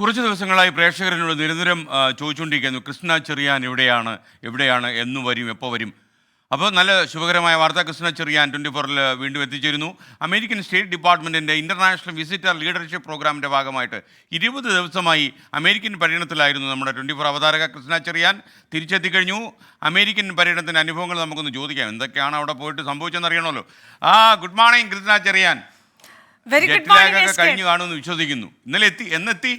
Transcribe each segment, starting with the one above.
കുറച്ച് ദിവസങ്ങളായി പ്രേക്ഷകരിനോട് നിരന്തരം ചോദിച്ചുകൊണ്ടിരിക്കുന്നു കൃഷ്ണ ചെറിയാൻ എവിടെയാണ്? എവിടെയാണ്? എന്ന് വരും എപ്പോൾ വരും? അപ്പോൾ നല്ല ശുഭകരമായ വാർത്ത കൃഷ്ണ ചെറിയാൻ ട്വന്റി ഫോറിൽ വീണ്ടും എത്തിച്ചേരുന്നു. അമേരിക്കൻ സ്റ്റേറ്റ് ഡിപ്പാർട്ട്മെന്റിന്റെ ഇന്റർനാഷണൽ വിസിറ്റർ ലീഡർഷിപ്പ് പ്രോഗ്രാമിന്റെ ഭാഗമായിട്ട് ഇരുപത് ദിവസമായി അമേരിക്കൻ പര്യടനത്തിലായിരുന്നു നമ്മുടെ ട്വന്റി ഫോർ അവതാരക കൃഷ്ണ ചെറിയാൻ. തിരിച്ചെത്തിക്കഴിഞ്ഞു. അമേരിക്കൻ പര്യടനത്തിന്റെ അനുഭവങ്ങൾ നമുക്കൊന്ന് ചോദിക്കാം. എന്തൊക്കെയാണ് അവിടെ പോയിട്ട് സംഭവിച്ചതെന്ന് അറിയണമല്ലോ ആ good morning Krishna Cheriyan. Very good morning ഒക്കെ കഴിഞ്ഞു കാണുമെന്ന് വിശ്വസിക്കുന്നു. ഇന്നലെ എത്തി എന്നെത്തി?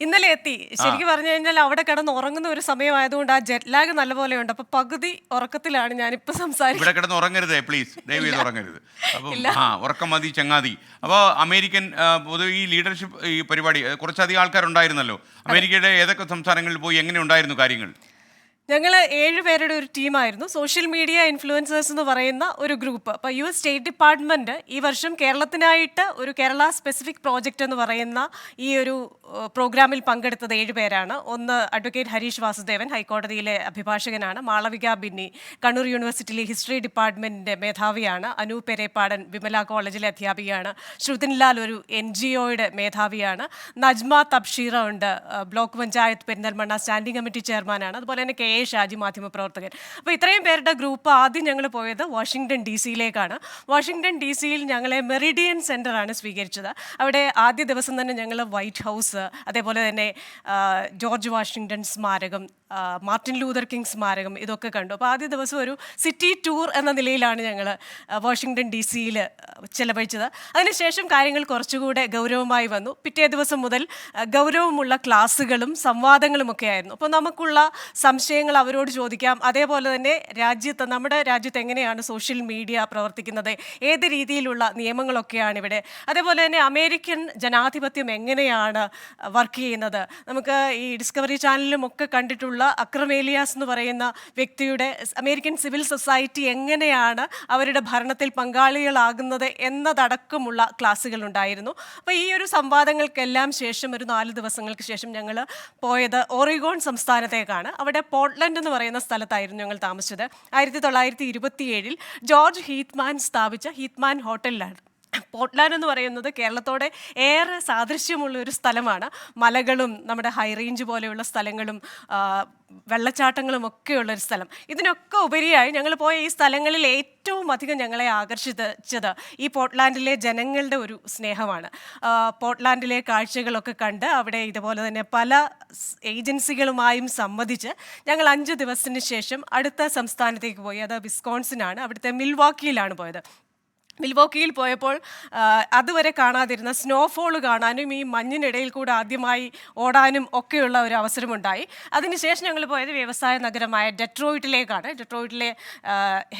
ഇന്നലെ എത്തി. ശരിക്കും പറഞ്ഞു കഴിഞ്ഞാൽ അവിടെ കിടന്ന് ഉറങ്ങുന്ന ഒരു സമയമായതുകൊണ്ട് ആ ജെറ്റ് ലാഗ് നല്ലപോലെ ഉണ്ട് അപ്പൊ പകുതി ഉറക്കത്തിലാണ് ഞാനിപ്പോ സംസാരിക്കുന്നത്. കിടന്ന് ഉറങ്ങരുത് പ്ലീസ് ദയവ് ചെയ്ത് ഉറങ്ങരുത്. അപ്പം ആ ഉറക്കം മതി ചങ്ങാതി. അപ്പോൾ അമേരിക്കൻ ആ, പൊതുവെ ഈ ലീഡർഷിപ്പ് ഈ പരിപാടി ആ, കുറച്ചധികം ആൾക്കാരുണ്ടായിരുന്നല്ലോ. അമേരിക്കയുടെ ഏതൊക്കെ സംസ്ഥാനങ്ങളിൽ പോയി എങ്ങനെ ഉണ്ടായിരുന്നു കാര്യങ്ങൾ? ഞങ്ങൾ ഏഴുപേരുടെ ഒരു ടീമായിരുന്നു. സോഷ്യൽ മീഡിയ ഇൻഫ്ലുവൻസേഴ്സ് എന്ന് പറയുന്ന ഒരു ഗ്രൂപ്പ്. അപ്പോൾ യു എസ് സ്റ്റേറ്റ് ഡിപ്പാർട്ട്മെന്റ് ഈ വർഷം കേരളത്തിനായിട്ട് ഒരു കേരള സ്പെസിഫിക് പ്രോജക്റ്റ് എന്ന് പറയുന്ന ഈ ഒരു പ്രോഗ്രാമിൽ പങ്കെടുത്തത് ഏഴുപേരാണ് ഒന്ന് അഡ്വക്കേറ്റ് ഹരീഷ് വാസുദേവൻ ഹൈക്കോടതിയിലെ അഭിഭാഷകനാണ്. മാളവിക ബിന്നി കണ്ണൂർ യൂണിവേഴ്സിറ്റിയിലെ ഹിസ്റ്ററി ഡിപ്പാർട്ട്മെന്റിന്റെ മേധാവിയാണ്. അനു പെരേപ്പാടൻ വിമല കോളേജിലെ അധ്യാപികയാണ്. ശ്രുതിൻലാൽ ഒരു എൻ ജി ഒയുടെ മേധാവിയാണ്. നജ്മ തബ്ഷീറ ഉണ്ട്. Block panchayat Perinthalmanna standing committee ചെയർമാനാണ്. അതുപോലെ തന്നെ കെ ഷാജി മാധ്യമപ്രവർത്തകൻ അപ്പോൾ ഇത്രയും പേരുടെ ഗ്രൂപ്പ് ആദ്യം ഞങ്ങൾ പോയത് വാഷിംഗ്ടൺ ഡി സിയിലേക്കാണ്. വാഷിങ്ടൺ ഡി സിയിൽ ഞങ്ങളെ മെറിഡിയൻ സെന്ററാണ് സ്വീകരിച്ചത്. അവിടെ ആദ്യ ദിവസം തന്നെ ഞങ്ങൾ വൈറ്റ് ഹൗസ് അതേപോലെ തന്നെ ജോർജ് വാഷിങ്ടൺ സ്മാരകം മാർട്ടിൻ ലൂതർ കിങ് സ്മാരകം ഇതൊക്കെ കണ്ടു. അപ്പോൾ ആദ്യ ദിവസം ഒരു സിറ്റി ടൂർ എന്ന നിലയിലാണ് ഞങ്ങൾ വാഷിങ്ടൺ ഡി സിയിൽ ചെലവഴിച്ചത്. അതിനുശേഷം കാര്യങ്ങൾ കുറച്ചുകൂടെ ഗൗരവമായി വന്നു. പിറ്റേ ദിവസം മുതൽ ഗൗരവമുള്ള ക്ലാസ്സുകളും സംവാദങ്ങളും ഒക്കെ ആയിരുന്നു. അപ്പോൾ നമുക്കുള്ള സംശയങ്ങൾ അവരോട് ചോദിക്കാം. അതേപോലെ തന്നെ രാജ്യത്ത് നമ്മുടെ രാജ്യത്ത് എങ്ങനെയാണ് സോഷ്യൽ മീഡിയ പ്രവർത്തിക്കുന്നത്? ഏത് രീതിയിലുള്ള നിയമങ്ങളൊക്കെയാണ് ഇവിടെ? അതേപോലെ തന്നെ അമേരിക്കൻ ജനാധിപത്യം എങ്ങനെയാണ് വർക്ക് ചെയ്യുന്നത്? നമുക്ക് ഈ ഡിസ്കവറി ചാനലിലും ഒക്കെ കണ്ടിട്ടുള്ള അക്രമേലിയാസ് എന്ന് പറയുന്ന വ്യക്തിയുടെ അമേരിക്കൻ സിവിൽ സൊസൈറ്റി എങ്ങനെയാണ് അവരുടെ ഭരണത്തിൽ പങ്കാളികളാകുന്നത് എന്നതടക്കമുള്ള ക്ലാസ്സുകൾ ഉണ്ടായിരുന്നു. അപ്പോൾ ഈ ഒരു സംവാദങ്ങൾക്കെല്ലാം ശേഷം ഒരു നാല് ദിവസങ്ങൾക്ക് ശേഷം ഞങ്ങൾ പോയത് ഓറിഗോൺ സംസ്ഥാനത്തേക്കാണ്. അവിടെ പോർട്ട്ലൻഡ് എന്ന് പറയുന്ന സ്ഥലത്തായിരുന്നു ഞങ്ങൾ താമസിച്ചത്. ആയിരത്തി തൊള്ളായിരത്തി ഇരുപത്തിയേഴിൽ ജോർജ് ഹീത്മാൻ സ്ഥാപിച്ച ഹീത്മാൻ ഹോട്ടലിലാണ്. പോർട്ട്ലാൻഡ് എന്ന് പറയുന്നത് കേരളത്തോടെ ഏറെ സാദൃശ്യമുള്ള ഒരു സ്ഥലമാണ്. മലകളും നമ്മുടെ ഹൈ റേഞ്ച് പോലെയുള്ള സ്ഥലങ്ങളും വെള്ളച്ചാട്ടങ്ങളും ഒക്കെയുള്ള ഒരു സ്ഥലം. ഇതിനൊക്കെ ഉപരിയായി ഞങ്ങൾ പോയ ഈ സ്ഥലങ്ങളിൽ ഏറ്റവും അധികം ഞങ്ങളെ ആകർഷിച്ചത് ഈ പോർട്ട്ലാൻഡിലെ ജനങ്ങളുടെ ഒരു സ്നേഹമാണ്. പോർട്ട്ലാൻഡിലെ കാഴ്ചകളൊക്കെ കണ്ട് അവിടെ ഇതുപോലെ തന്നെ പല ഏജൻസികളുമായും സംബന്ധിച്ച് ഞങ്ങൾ അഞ്ച് ദിവസത്തിന് ശേഷം അടുത്ത സംസ്ഥാനത്തേക്ക് പോയി. അത് വിസ്കോൺസിനാണ്. അവിടുത്തെ മിൽവാക്കിയിലാണ് പോയത്. മിൽവോക്കിയിൽ പോയപ്പോൾ അതുവരെ കാണാതിരുന്ന സ്നോഫോൾ കാണാനും ഈ മഞ്ഞിനിടയിൽ കൂടെ ആദ്യമായി ഓടാനും ഒക്കെയുള്ള ഒരു അവസരമുണ്ടായി. അതിനുശേഷം ഞങ്ങൾ പോയത് വ്യവസായ നഗരമായ ഡെട്രോയിറ്റിലേക്കാണ് ഡെട്രോയിറ്റിലെ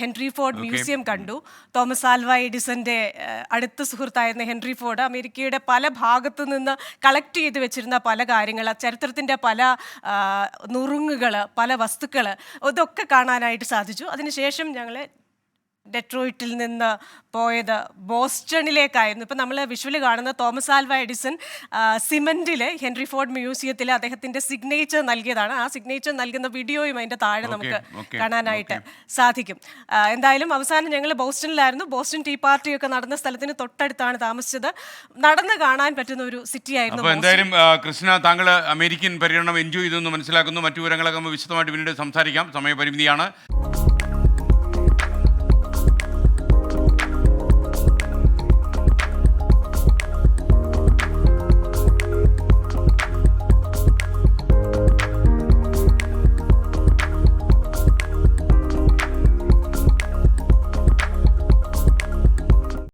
ഹെൻറി ഫോർഡ് മ്യൂസിയം കണ്ടു. തോമസ് ആൽവ എഡിസന്റെ അടുത്ത സുഹൃത്തായിരുന്ന ഹെൻറി ഫോർഡ് അമേരിക്കയുടെ പല ഭാഗത്തു നിന്ന് കളക്ട് ചെയ്ത് വെച്ചിരുന്ന പല കാര്യങ്ങൾ ചരിത്രത്തിന്റെ പല നുറുങ്ങുകൾ പല വസ്തുക്കൾ ഇതൊക്കെ കാണാനായിട്ട് സാധിച്ചു. അതിനുശേഷം ഞങ്ങൾ ഡെട്രോയിറ്റിൽ നിന്ന് പോയത് ബോസ്റ്റണിലേക്കായിരുന്നു. ഇപ്പം നമ്മൾ വിഷ്വൽ കാണുന്ന തോമസ് ആൽവ എഡിസൺ സിമെന്റിൽ ഹെൻറി ഫോർഡ് മ്യൂസിയത്തിൽ അദ്ദേഹത്തിന്റെ സിഗ്നേച്ചർ നൽകിയതാണ്. ആ സിഗ്നേച്ചർ നൽകുന്ന വീഡിയോയും അതിന്റെ താഴെ നമുക്ക് കാണാനായിട്ട് സാധിക്കും. എന്തായാലും അവസാനം ഞങ്ങൾ ബോസ്റ്റണിലായിരുന്നു. ബോസ്റ്റൺ ടീ പാർട്ടിയൊക്കെ നടന്ന സ്ഥലത്തിന് തൊട്ടടുത്താണ് താമസിച്ചത്. നടന്ന് കാണാൻ പറ്റുന്ന ഒരു സിറ്റി ആയിരുന്നു എന്തായാലും കൃഷ്ണ താങ്കൾ അമേരിക്കൻ പര്യടനം എൻജോയ് ചെയ്തെന്ന് മനസ്സിലാക്കുന്നു. മറ്റു വിവരങ്ങളൊക്കെ നമുക്ക് വിശദമായിട്ട് പിന്നീട് സംസാരിക്കാം. സമയപരിമിതിയാണ്.